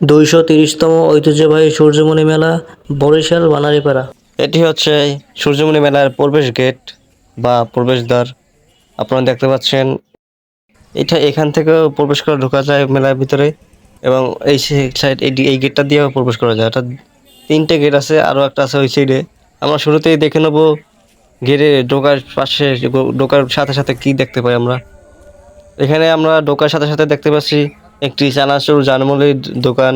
দুইশো তিরিশতম ঐতিহ্যবাহী সূর্যমণি মেলা, বরিশাল, বানারীপাড়া। এটি হচ্ছে সূর্যমণি মেলার প্রবেশ গেট বা প্রবেশদ্বার। আপনারা দেখতে পাচ্ছেন, এটা এখান থেকেও প্রবেশ করে ঢোকা যায় মেলার ভিতরে এবং এই সাইড, এই গেটটা দিয়েও প্রবেশ করা যায়। অর্থাৎ তিনটে গেট আছে, আরও একটা আছে ওই সাইডে আমরা শুরুতেই দেখে নেব গেটে ঢোকার পাশে ঢোকার সাথে সাথে কি দেখতে পাই আমরা। এখানে আমরা ঢোকার সাথে সাথে দেখতে পাচ্ছি একটি চানাচুর জানমুলির দোকান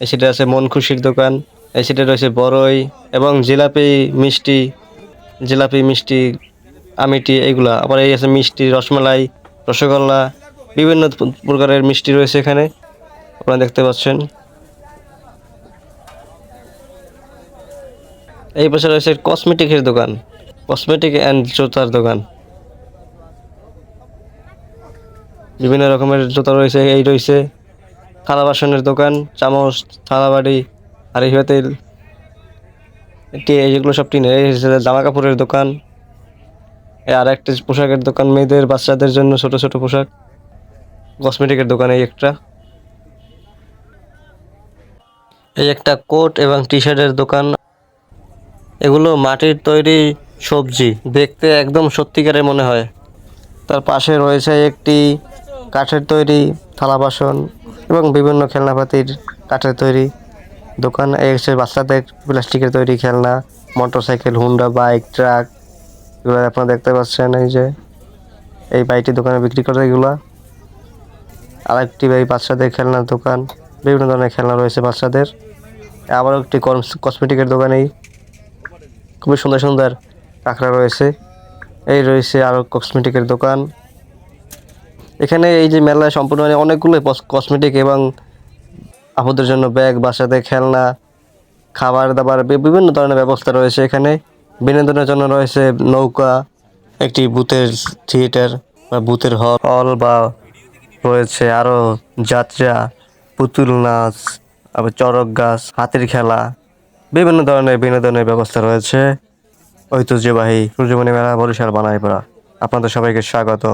এই সেটা আছে মন খুশির দোকান এই সেটা রয়েছে বড়ই এবং জিলাপি, মিষ্টি জিলাপি, মিষ্টি, আমিটি, এগুলা। আবার এই আছে মিষ্টি, রসমালাই, রসগোল্লা, বিভিন্ন প্রকারের মিষ্টি রয়েছে এখানে। আপনারা দেখতে পাচ্ছেন। এই পাশে রয়েছে কসমেটিকের দোকান কসমেটিক অ্যান্ড জুতার দোকান। বিভিন্ন রকমের জুতা রয়েছে, এই রয়েছে। থালা বাসনের দোকান, চামচ, থালা বাড়ি, আর এই তেল এটি এইগুলো সব এই জামা কাপড়ের দোকান। আর একটা পোশাকের দোকান, মেয়েদের, বাচ্চাদের জন্য ছোট ছোট পোশাক। কসমেটিকের দোকান এই একটা। এই একটা কোট এবং টি শার্টের দোকান। এগুলো মাটির তৈরি সবজি, দেখতে একদম সত্যিকারের মনে হয়। তার পাশে রয়েছে একটি কাঠের তৈরি, থালা বাসন এবং বিভিন্ন খেলনাপাতির কাঠের তৈরি দোকান এই হচ্ছে বাচ্চাদের প্লাস্টিকের তৈরি খেলনা, মোটরসাইকেল, হুন্ডা, বাইক, ট্রাক, এগুলো আপনারা দেখতে পাচ্ছেন এই যে। এই বাইকটি দোকানে বিক্রি করে এগুলা। আরেকটি এই বাচ্চাদের খেলনার দোকান, বিভিন্ন ধরনের খেলনা রয়েছে বাচ্চাদের। আবারও একটি কসমেটিকের দোকানেই খুবই সুন্দর সুন্দর কাঁকড়া রয়েছে। এই রয়েছে আরও কসমেটিকের দোকান। এখানে এই যে মেলায় সম্পূর্ণ মানে অনেকগুলো কসমেটিক এবং আপুদের জন্য ব্যাগ বাচ্চাদের খেলনা খাবার দাবার বিভিন্ন ধরনের ব্যবস্থা রয়েছে এখানে। বিনোদনের জন্য রয়েছে নৌকা, একটি বুথের থিয়েটার বা বুথের হল হল বা রয়েছে আরও যাত্রা, পুতুল নাচ, আবার চড়ক গাছ, হাতির খেলা, বিভিন্ন ধরনের বিনোদনের ব্যবস্থা রয়েছে। ঐতিহ্যবাহী সূর্যমণি মেলা বরিশাল বানাইপাড়া। আপনাদের সবাইকে স্বাগত।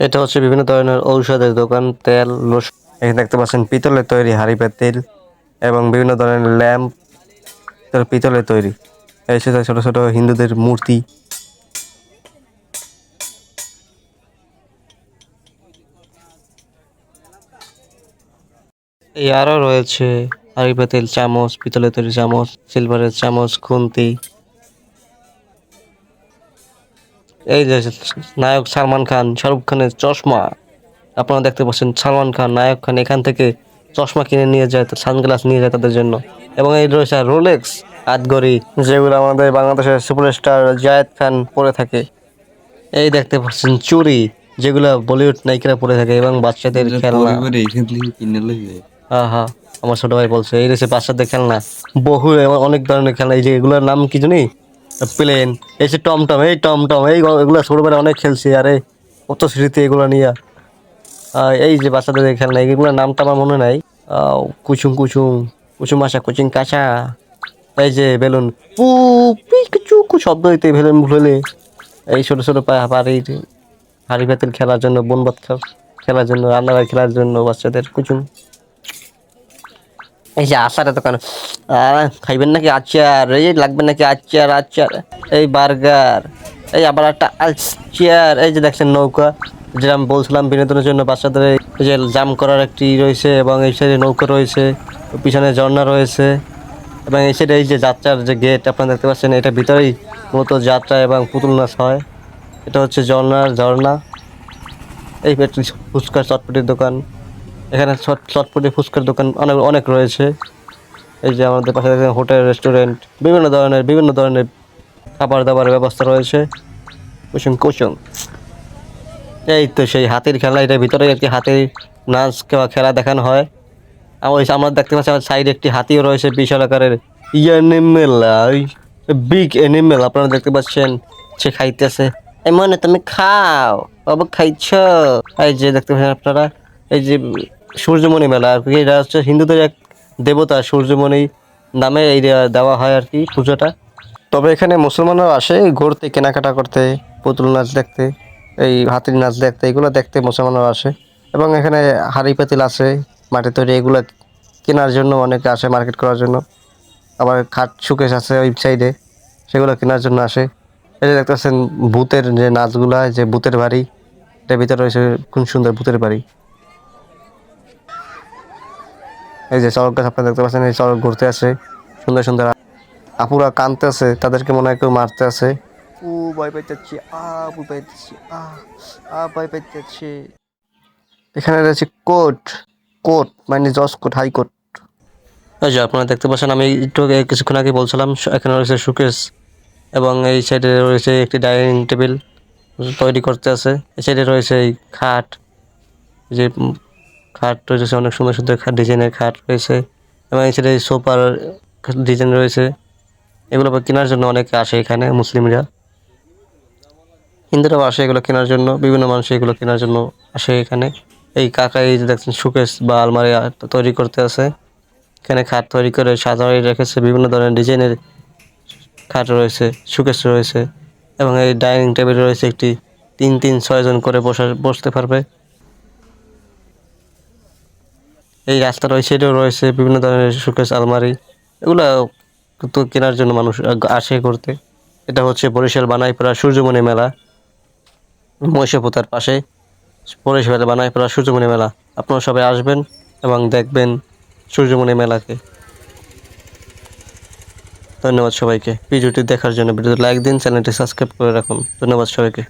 এটা হচ্ছে বিভিন্ন ধরনের ঔষধের দোকান তেল লোস এখানে দেখতে পাচ্ছেন পিতলের তৈরি হাড়ি তেল এবং বিভিন্ন ধরনের ল্যাম্প পিতলের তৈরি। এই সাথে ছোট ছোট হিন্দুদের মূর্তি। এই আরও রয়েছে হাড়ি পাতিল চামচ পিতলের তৈরি চামচ সিলভারের চামচ খুন্তি। এই যে নায়ক সালমান খান শাহরুখ খানের চশমা। আপনারা দেখতে পাচ্ছেন সালমান খান নায়ক খান এখান থেকে চশমা কিনে নিয়ে যায় সানগ্লাস নিয়ে যায় তাদের জন্য। এবং এই রয়েছে রোলেক্স আতগরি যেগুলো আমাদের বাংলাদেশের সুপারস্টার জায়েদ খান পরে থাকে। এই দেখতে পাচ্ছেন চুরি যেগুলো বলিউড নায়িকারা পরে থাকে এবং বাচ্চাদের খেলনা। হ্যাঁ হ্যাঁ আমার ছোট ভাই বলছে এই রয়েছে বাচ্চাদের খেলনা। বহু অনেক ধরনের খেলনা এই যে এগুলোর নাম কি জানি? প্লেন এই যে টমটম এই টমটম এই এগুলো ছোটবেলায় অনেক খেলছি আরে কত স্মৃতি এগুলো নিয়ে। এই যে বাচ্চাদের খেলনা এগুলোর নামটা আমার মনে নাই। আহ, কুচুং কুচুং কুচুম আসা কুচিং কাঁচা। এই যে বেলুন পু পিকচু কু শব্দ হইতে বেলুন ভুলে। এই ছোটো ছোটো বাড়ির হাড়ি ভাতের খেলার জন্য বনবাত খেলার জন্য রান্নাঘর খেলার জন্য বাচ্চাদের কুচুম। এই যে আচারের দোকান। খাইবেন নাকি আচার? এই লাগবে নাকি আচার আচার? এই বার্গার। এই আবার একটা আচার এই যে দেখছেন নৌকা। যেটা আমি বলছিলাম বিনোদনের জন্য বাচ্চাদের এই যে জাম করার একটি রয়েছে এবং এই সাইডে নৌকা রয়েছে, পিছনে ঝর্ণা রয়েছে এবং এই সাইডে এই যে যাত্রার যে গেট, আপনারা দেখতে পাচ্ছেন এটা ভিতরেই মূলত যাত্রা এবং পুতুল নাচ হয়। এটা হচ্ছে ঝর্ণার ঝর্ণা। এই ফুচকার চটপটির দোকান। এখানে চট- চটপটি ফুচকার দোকান অনেক অনেক রয়েছে। এই যে আমাদের পাশে দেখেন হোটেল, রেস্টুরেন্ট, বিভিন্ন ধরনের বিভিন্ন ধরনের খাবার দাবারের ব্যবস্থা রয়েছে। কুসুম কুসুম। এই তো সেই হাতির খেলা, এটার ভিতরে একটি হাতির নাচ কিংবা খেলা দেখানো হয়। ওই আমরা দেখতে পাচ্ছি আমার সাইডে একটি হাতিও রয়েছে, বিশাল আকারের ইয়ানিমেল বিগ এনিমেল আপনারা দেখতে পাচ্ছেন, সে খাইতেছে। এই মনে তুমি খাও, বাবু খাইছ? এই যে দেখতে পাচ্ছেন আপনারা, এই যে সূর্যমণি মেলা, আর কি এটা হচ্ছে হিন্দুদের এক দেবতা সূর্যমণি নামে এই দেওয়া হয় আর কি পুজোটা। তবে এখানে মুসলমানরাও আসে ঘুরতে, কেনাকাটা করতে, পুতুল নাচ দেখতে, এই হাতির নাচ দেখতে, এগুলো দেখতে মুসলমানরাও আসে। এবং এখানে হাড়ি পাতিল আছে মাটির তৈরি, এগুলো কেনার জন্য অনেকে আসে মার্কেট করার জন্য। আবার খাট সুকেশ আছে ওই সাইডে, সেগুলো কেনার জন্য আসে। এই যে দেখতেছেন, ভূতের যে নাচগুলা যে ভূতের বাড়ি, এটার ভিতরে রয়েছে কোন সুন্দর ভূতের বাড়ি। এই যে চড়ক গাছ আপনারা দেখতে পাচ্ছেন এই চড়ক ঘুরতে আছে সুন্দর সুন্দর আপুরা কানতে আছে তাদেরকে মনে হয় কেউ মারতে আছে ও ভয় পাইতেছি আ ভয় পাইতেছি আ আ ভয় পাইতেছি। এখানে রয়েছে কোর্ট কোর্ট মানে জজ কোর্ট হাইকোর্ট এই যে আপনারা দেখতে পাচ্ছেন আমি একটু কিছুক্ষণ আগে বলছিলাম এখানে রয়েছে সুকেস এবং এই সাইডে রয়েছে একটি ডাইনিং টেবিল তৈরি করতে আছে। এই সাইডে রয়েছে এই খাট যে খাট রয়েছে, অনেক সুন্দর সুন্দর ডিজাইনের খাট রয়েছে এবং সাইডে সোফার ডিজাইন রয়েছে। এগুলো কেনার জন্য অনেকে আসে এখানে, মুসলিমরা। হিন্দুরাও আসে এগুলো কেনার জন্য, বিভিন্ন মানুষ এগুলো কেনার জন্য আসে এখানে। এই কাকা, এই যে দেখছেন সুকেস বা আলমারি তৈরি করতে আছে। এখানে খাট তৈরি করে সাজাই রেখেছে, বিভিন্ন ধরনের ডিজাইনের খাট রয়েছে সুকেস রয়েছে এবং এই ডাইনিং টেবিল রয়েছে একটি। তিন তিন ছয়জন করে বসা বসতে পারবে। এই রাস্তার ওই সাইডেও রয়েছে বিভিন্ন ধরনের সুকেস আলমারি। এগুলো তো কেনার জন্য মানুষ আসে করতে এটা হচ্ছে বরিশাল বানাইপাড়া সূর্যমণি মেলা। মহিষাপুতার পাশে বরিশাল বানাইপাড়া সূর্যমণি মেলা। আপনারা সবাই আসবেন এবং দেখবেন সূর্যমণি মেলাকে। ধন্যবাদ সবাইকে। ভিডিওটি দেখার জন্য ভিডিওটি লাইক দিন, চ্যানেলটি সাবস্ক্রাইব করে রাখুন। ধন্যবাদ সবাইকে।